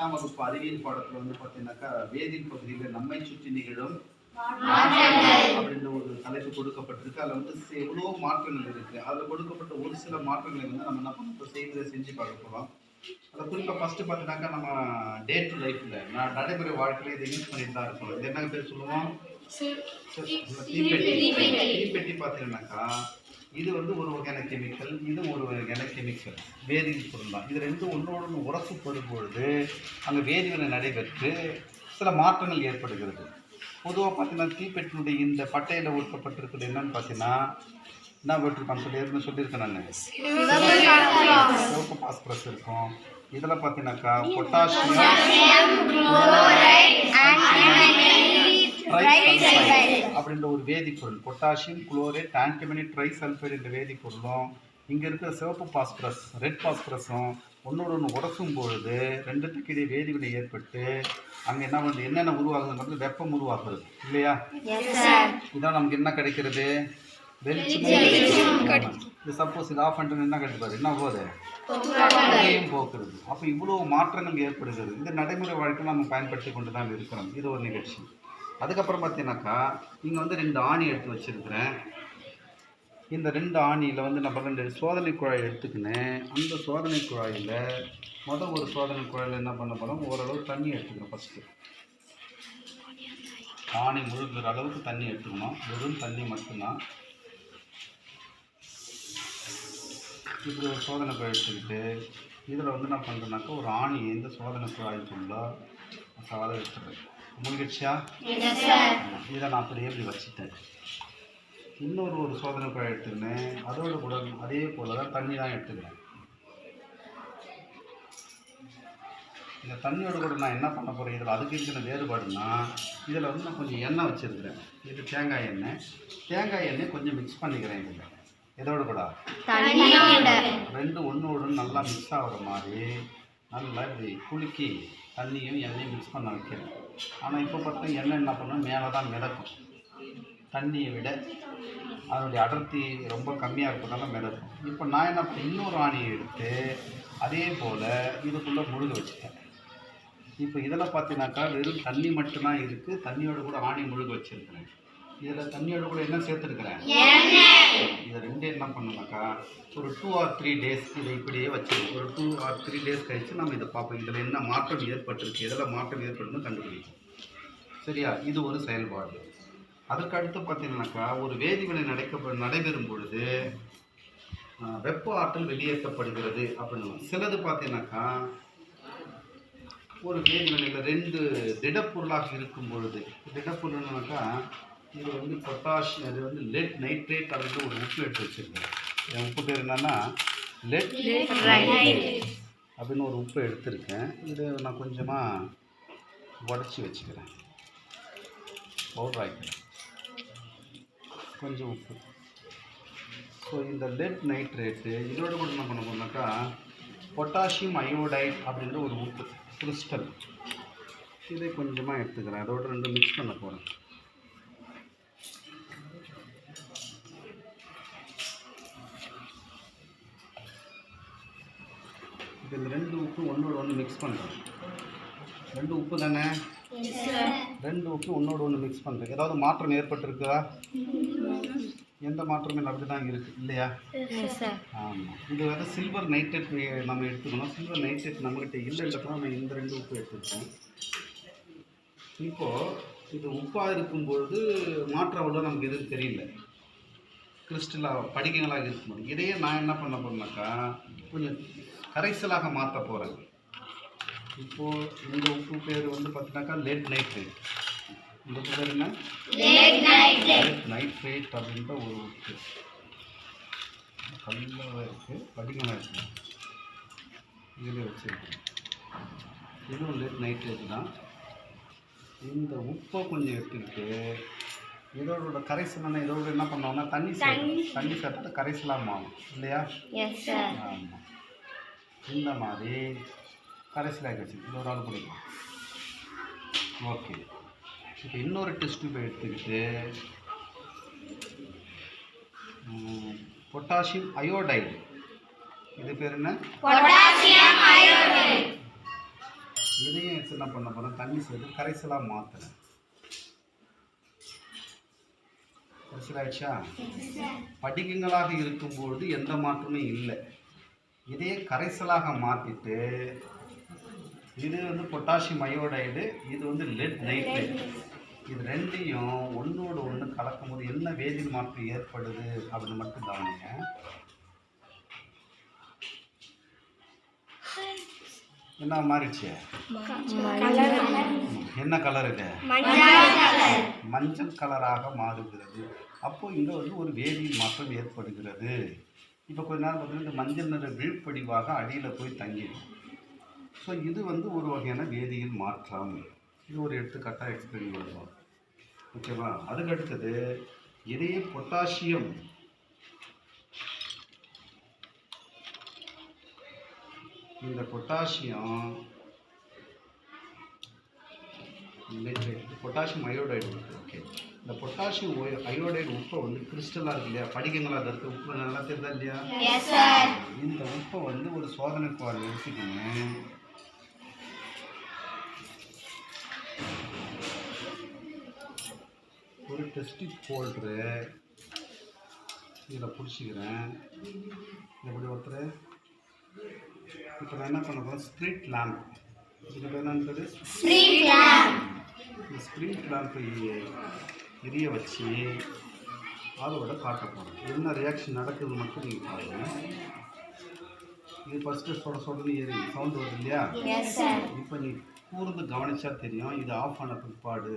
எட்டாம் வகுப்பு அறிவியல் பாடத்துல வந்து பார்த்தீங்கன்னாக்கா வேதியியல் பகுதியில் நம்மை சுற்றி நிகழும் அப்படின்ற ஒரு தலைப்பு கொடுக்கப்பட்டிருக்கு அதில் வந்து எவ்வளவோ மாற்றங்கள் இருக்கு அதில் கொடுக்கப்பட்ட ஒரு சில மாற்றங்களை வந்து நம்ம என்ன பண்ண போறோம் செய்தியை செஞ்சு பார்க்க போகிறோம் அதில் குறிப்பாக ஃபர்ஸ்ட் பார்த்தீங்கன்னாக்கா நம்ம டே டு லைஃப்பில் நான் நடைமுறை வாழ்க்கையில் இதை யூஸ் பண்ணிட்டு தான் இருக்கோம் இது என்ன பேர் சொல்லுவோம் தீப்பெட்டி தீப்பெட்டி பார்த்தீங்கன்னாக்கா இது வந்து ஒரு வகையான கெமிக்கல் இது ஒரு வகையான கெமிக்கல் வேதியியல் பொருள் தான். இது ரெண்டும் ஒன்றோடு ஒன்று உரசுப்படும் பொழுது அங்கே வேதிவினை நடைபெற்று சில மாற்றங்கள் ஏற்படுகிறது. பொதுவாக பார்த்தீங்கன்னா தீப்பெட்டினுடைய இந்த பட்டையில் ஊற்றப்பட்டிருக்கிறது என்னன்னு பார்த்தீங்கன்னா என்ன போட்டிருக்கான்னு சொல்லி ஏற்கனவே சொல்லியிருக்கேன் நான். சிவப்பு பாஸ்பரஸ் இருக்கும். இதில் பார்த்தீங்கன்னாக்கா பொட்டாசியம் அப்படின்ற ஒரு வேதிப்பொருள். பொட்டாசியம் குளோரேட் ஆன்டிமனி ட்ரைசல்ஃபைடு என்ற வேதிப்பொருளும் இங்கே இருக்கிற சிவப்பு பாஸ்பரஸ் ரெட் பாஸ்பரஸும் ஒன்றோடு ஒன்று உரசும் பொழுது ரெண்டுத்துக்கு இடையே வேதிவினை ஏற்பட்டு அங்கே என்ன பண்ணுது என்னென்ன உருவாகுதுன்றது வெப்பம் உருவாகுது. இல்லையா? இதான் நமக்கு என்ன கிடைக்கிறது. இது சப்போஸ் இது ஆஃப் பண்ணிட்டு என்ன கிடைப்பாரு என்ன போகுது? போக்குறது அப்போ இவ்வளவு மாற்றங்கள் ஏற்படுகிறது. இந்த நடைமுறை வாழ்க்கையில் நம்ம பயன்படுத்தி கொண்டு தான் இருக்கிறோம். இது ஒரு நிகழ்ச்சி. அதுக்கப்புறம் பார்த்தீங்கன்னாக்கா இங்கே வந்து ரெண்டு ஆணி எடுத்து வச்சுருக்கிறேன். இந்த ரெண்டு ஆணியில் வந்து நான் ரெண்டு சோதனை குழாய் எடுத்துக்கினேன். அந்த சோதனை குழாயில் மொதல் ஒரு சோதனை குழாயில் என்ன பண்ண போகிறோம் ஓரளவு தண்ணி எடுத்துக்கணும் ஃபஸ்ட்டு ஆணி முழுகிற அளவுக்கு தண்ணி எடுத்துக்கணும். வெறும் தண்ணி மட்டும்தான். இப்படி ஒரு சோதனை குழாய் எடுத்துக்கிட்டு இதில் வந்து என்ன பண்ணுறேன்னாக்கா ஒரு ஆணி எந்த சோதனை குழாய்க்குள்ளோ சாதம் எடுத்துடுறேன் முழுகிடுச்சா இதை நான் அப்படியே இப்படி வச்சுட்டேன். இன்னொரு ஒரு சோதனை குழாய் எடுத்துக்கினேன் அதோட கூட அதே போல தான் தண்ணி தான் எடுத்துக்கிறேன். இந்த தண்ணியோட கூட நான் என்ன பண்ண போகிறேன் இதில் அதுக்கு இருக்கிற வேறுபாடுனா இதில் வந்து நான் கொஞ்சம் எண்ணெய் வச்சுருக்கிறேன். இது தேங்காய் எண்ணெய். தேங்காய் எண்ணெய் கொஞ்சம் மிக்ஸ் பண்ணிக்கிறேன் இதில். இதோட கூட. ரெண்டு ஒன்றோடு நல்லா மிக்ஸ் ஆகிற மாதிரி நல்லா இப்படி குலுக்கி தண்ணியும் எண்ணெயும் மிக்ஸ் பண்ண வைக்கிறேன். ஆனால் இப்போ பார்த்தா எண்ணெய் என்ன பண்ணணும் மேலே தான் மிதக்கும். தண்ணியை விட அதனுடைய அடர்த்தி ரொம்ப கம்மியாக இருக்கிறதால மிதக்கும். இப்போ நான் என்ன பண்ணேன் இன்னொரு ஆணியை எடுத்து அதே போல் இதுக்குள்ளே முழுக வச்சுட்டேன். இப்போ இதில் பார்த்தீங்கன்னாக்கா வெறும் தண்ணி மட்டும்தான் இருக்குது தண்ணியோட கூட ஆணி முழுக வச்சுருக்கிறேன். இதில் தண்ணியோட கூட என்ன சேர்த்துருக்கிறேன்? இதை ரெண்டு என்ன பண்ணோம்னாக்கா ஒரு டூ ஆர் த்ரீ டேஸ் இதை இப்படியே வச்சிருக்கோம் ஒரு டூ ஆர் த்ரீ டேஸ் கழித்து நம்ம இதை பார்ப்போம். இதில் என்ன மாற்றம் ஏற்பட்டிருக்கு எதில் மாற்றம் ஏற்படுதுன்னு கண்டுபிடிக்கும் சரியா? இது ஒரு செயல்பாடு. அதற்கு அடுத்து பார்த்தீங்கன்னாக்கா ஒரு வேதிவினை நடக்க நடைபெறும் பொழுது வெப்ப ஆற்றல் வெளியேற்றப்படுகிறது அப்படின்னு சிலது பார்த்தீங்கன்னாக்கா ஒரு வேதிவினையில் ரெண்டு திடப்பொருளாக இருக்கும் பொழுது திடப்பொருள்னாக்கா இது வந்து பொட்டாசியம் இது வந்து லெட் நைட்ரேட் அப்படின்னு ஒரு உப்பு எடுத்து வச்சுருக்கேன் என் உப்பு பேர் என்னன்னா லெட் அப்படின்னு ஒரு உப்பு எடுத்திருக்கேன். இதை நான் கொஞ்சமாக உடச்சி வச்சுக்கிறேன். பவுடர் ஆக்கிக்கிறேன். கொஞ்சம் உப்பு. ஸோ இந்த லெட் நைட்ரேட்டு இதோட கூட என்ன பண்ண போறோம்னாக்கா பொட்டாசியம் அயோடைட் அப்படின்ற ஒரு உப்பு கிறிஸ்டல் இதை கொஞ்சமாக எடுத்துக்கிறேன். அதோட ரெண்டு மிக்ஸ் பண்ண போகிறேன் இப்போ இந்த ரெண்டு உப்பு ஒன்றோட ஒன்று மிக்ஸ் பண்ணுறேன் ரெண்டு உப்பு தானே? ரெண்டு உப்பு ஒன்றோட ஒன்று மிக்ஸ் பண்ணுறேன் ஏதாவது மாற்றம் ஏற்பட்டிருக்குதா எந்த மாற்றமே அப்படி தான் இருக்குது இல்லையா? ஆமாம் இது வந்து சில்வர் நைட்ரேட் நம்ம எடுத்துக்கணும். சில்வர் நைட்ரேட் நம்மகிட்ட இல்லைன்றப்ப நம்ம இந்த ரெண்டு உப்பு எடுத்துருக்கோம் இப்போது இது உப்பாக இருக்கும்பொழுது மாற்றம் அவ்வளோ நமக்கு எதுவும் தெரியல. கிறிஸ்டலாக படிகங்களாக இருக்கும்போது. இதையே நான் என்ன பண்ண போறேன்னாக்கா கொஞ்சம் கரைசலாக மாற்ற போகிறேன் இப்போது இந்த உப்பு பேர் வந்து பார்த்தீங்கன்னாக்கா லெட் நைட்ரேட் இந்த உப்பு பேர் என்ன? லெட் நைட்ரேட் அப்படின்ற ஒரு உப்பு. கல்லாக இருக்குது படிகமாக இருக்குது இதில் வச்சுருக்கேன் இதுவும் லெட் நைட்ரேட் தான். இந்த உப்பை கொஞ்சம் எடுத்துக்கிட்டு இதோட கரைசலான இதோட என்ன பண்ணுவோம்னா தண்ணி சேர்த்து தண்ணி. சேர்த்து கரைசலாக மாறும் இல்லையா? ஆமாம் இந்த மாதிரி வச்சு இது ஒரு ஆள் பிடிக்கும் ஓகே. இப்போ இன்னொரு டெஸ்ட் டியூப் எடுத்துக்கிட்டு பொட்டாசியம் அயோடைடு. இது பேர் என்ன? இதையும் என்ன பண்ண போகிறேன் தண்ணி சேர்த்து கரைசலாக மாற்றுறேன் கரைசலாயிடுச்சா? படிகங்களாக இருக்கும்போது எந்த மாற்றமும் இல்லை. இதே கரைசலாக மாற்றிட்டு இது வந்து பொட்டாசியம் அயோடைடு இது வந்து லெட் நைட்ரேட் இது ரெண்டையும் ஒன்றோடு ஒன்று கலக்கும்போது என்ன வேதியியல் மாற்றம் ஏற்படுது அப்படின்னு மட்டும் கவனிங்க. என்ன மாறிடுச்சு? என்ன கலர் இது? மஞ்சள் கலராக மாறுகிறது. அப்போ இங்கே வந்து ஒரு வேதியின் மாற்றம் ஏற்படுகிறது. இப்போ கொஞ்ச நேரம் பார்த்தீங்கன்னா இந்த மஞ்சள் நிற வீழ்ப்படிவாக அடியில் போய் தங்கிடும் ஸோ இது வந்து ஒரு வகையான வேதியியல் மாற்றம். இது ஒரு எடுத்துக்காட்டாக எக்ஸ்பிளைன் பண்ணுவோம். ஓகேவா? அதுக்கு அடுத்தது இதே பொட்டாசியம். இந்த பொட்டாசியம் பொட்டாசியம் அயோடைடு ஓகே இந்த பொட்டாசியம் அயோடைடு உப்பை வந்து கிறிஸ்டலாக இருக்கு இல்லையா? படிகங்களாக இருக்கு உப்பு நல்லா தெரியுதா இல்லையா? இந்த உப்பை வந்து ஒரு சோதனை குவாரி எடுத்துக்கணும் ஒரு டெஸ்டிக் ஹோல்ட்ரு இதில் பிடிச்சிக்கிறேன். எப்படி ஒருத்தர் இப்போ நான் என்ன பண்ண போகிறேன் ஸ்ட்ரீட் லேம்ப் இதுக்கு பேர் என்னன்றது இந்த ஸ்ப்ரிங் லேம்பை எரிய வச்சு அதோட காட்ட போகிறோம் என்ன ரியாக்ஷன் நடக்குது மட்டும் நீங்கள் பாருங்கள் இது ஃபஸ்ட்டு சொட சொடன்னு ஏறி சவுண்ட் வருது இல்லையா? இப்போ நீ கூர்ந்து கவனிச்சா தெரியும் இது ஆஃப் ஆன பிற்பாடு.